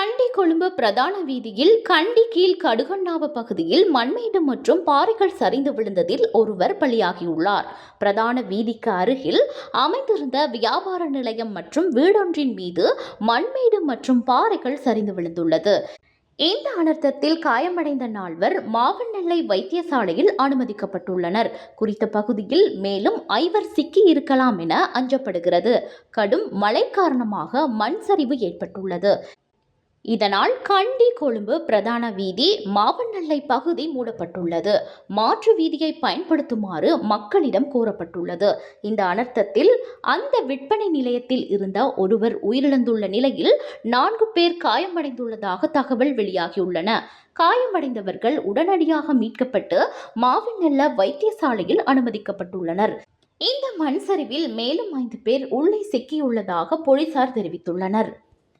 கண்டி கொழும்பு பிரதான வீதியில் கண்டி கீழ் கடுகண்ணாவு பகுதியில் மண்மேடு மற்றும் பாறைகள் சரிந்து விழுந்ததில் ஒருவர் பலியாகியுள்ளார். பிரதான வீதிக்கு அருகில் அமைந்திருந்த வியாபார நிலையம் மற்றும் வீடொன்றின் மீது மண்மேடு மற்றும் பாறைகள் சரிந்து விழுந்துள்ளது. இந்த அனர்த்தத்தில் காயமடைந்த நால்வர் மாவனெல்லை வைத்தியசாலையில் அனுமதிக்கப்பட்டுள்ளனர். குறித்த பகுதியில் மேலும் ஐவர் சிக்கி இருக்கலாம் என அஞ்சப்படுகிறது. கடும் மழை காரணமாக மண் சரிவு ஏற்பட்டுள்ளது. இதனால் கண்டி கொழும்பு பிரதான வீதி மாவனல்லை பகுதி மூடப்பட்டுள்ளது. மாற்று வீதியை பயன்படுத்துமாறு மக்களிடம் கூறப்பட்டுள்ளது இந்த அனர்த்தத்தில் அந்த விற்பனை நிலையத்தில் இருந்த ஒருவர் உயிரிழந்துள்ள நிலையில் நான்கு பேர் காயமடைந்துள்ளதாக தகவல் வெளியாகியுள்ளன. காயமடைந்தவர்கள் உடனடியாக மீட்கப்பட்டு மாவனல்ல வைத்தியசாலையில் அனுமதிக்கப்பட்டுள்ளனர். இந்த மண் சரிவில் மேலும் ஐந்து பேர் உள்ளே சிக்கியுள்ளதாக போலீசார் தெரிவித்துள்ளனர்.